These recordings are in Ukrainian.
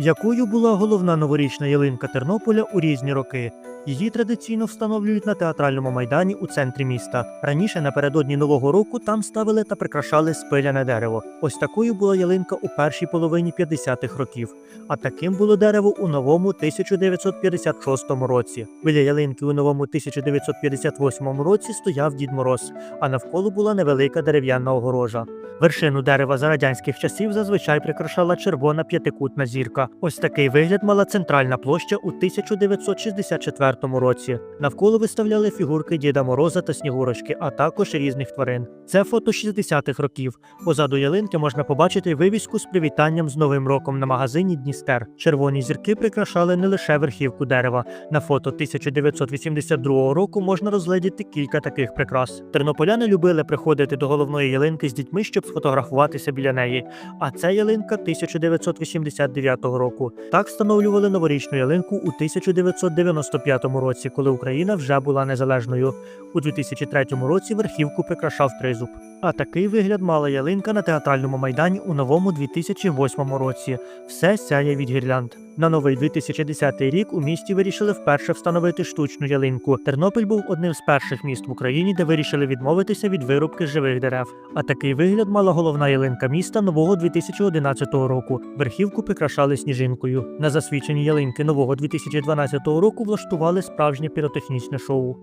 Якою була головна новорічна ялинка Тернополя у різні роки? Її традиційно встановлюють на театральному майдані у центрі міста. Раніше напередодні нового року там ставили та прикрашали спиляне дерево. Ось такою була ялинка у першій половині 50-х років. А таким було дерево у новому 1956 році. Біля ялинки у новому 1958 році стояв Дід Мороз, а навколо була невелика дерев'яна огорожа. Вершину дерева за радянських часів зазвичай прикрашала червона п'ятикутна зірка. Ось такий вигляд мала центральна площа у 1964 році. Навколо виставляли фігурки Діда Мороза та Снігурочки, а також різних тварин. Це фото 60-х років. Позаду ялинки можна побачити вивіску з привітанням з Новим роком на магазині Дністер. Червоні зірки прикрашали не лише верхівку дерева. На фото 1982 року можна розглядіти кілька таких прикрас. Тернополяни любили приходити до головної ялинки з дітьми, щоб сфотографуватися біля неї. А це ялинка 1989 року. Так встановлювали новорічну ялинку у 1995 році, коли Україна вже була незалежною. У 2003 році верхівку прикрашав тризуб. А такий вигляд мала ялинка на театральному майдані у новому 2008 році. Все сяє від гірлянд. На новий 2010 рік у місті вирішили вперше встановити штучну ялинку. Тернопіль був одним з перших міст в Україні, де вирішили відмовитися від вирубки живих дерев. А такий вигляд мала головна ялинка міста нового 2011 року. Верхівку прикрашали сніжинкою. На засвідченні ялинки нового 2012 року влаштували справжнє піротехнічне шоу.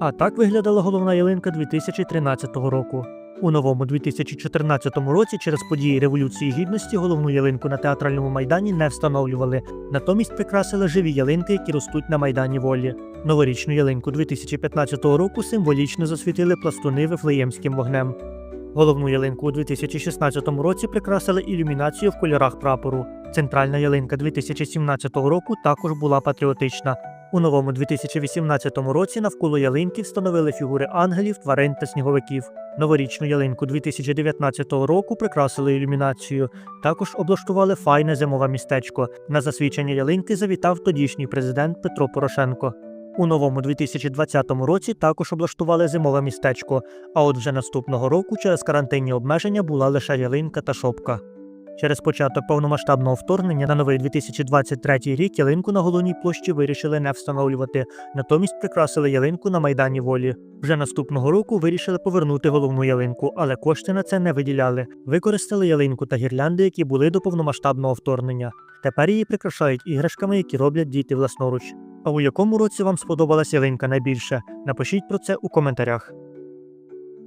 А так виглядала головна ялинка 2013 року. У новому 2014 році через події Революції Гідності головну ялинку на театральному майдані не встановлювали. Натомість прикрасили живі ялинки, які ростуть на майдані волі. Новорічну ялинку 2015 року символічно засвітили пластуни вифлеємським вогнем. Головну ялинку у 2016 році прикрасили ілюмінацію в кольорах прапору. Центральна ялинка 2017 року також була патріотична. У новому 2018 році навколо ялинки встановили фігури ангелів, тварин та сніговиків. Новорічну ялинку 2019 року прикрасили ілюмінацією. Також облаштували файне зимове містечко. На засвідчення ялинки завітав тодішній президент Петро Порошенко. У новому 2020 році також облаштували зимове містечко. А от вже наступного року через карантинні обмеження була лише ялинка та шопка. Через початок повномасштабного вторгнення на новий 2023 рік ялинку на головній площі вирішили не встановлювати, натомість прикрасили ялинку на Майдані Волі. Вже наступного року вирішили повернути головну ялинку, але кошти на це не виділяли. Використали ялинку та гірлянди, які були до повномасштабного вторгнення. Тепер її прикрашають іграшками, які роблять діти власноруч. А у якому році вам сподобалась ялинка найбільше? Напишіть про це у коментарях.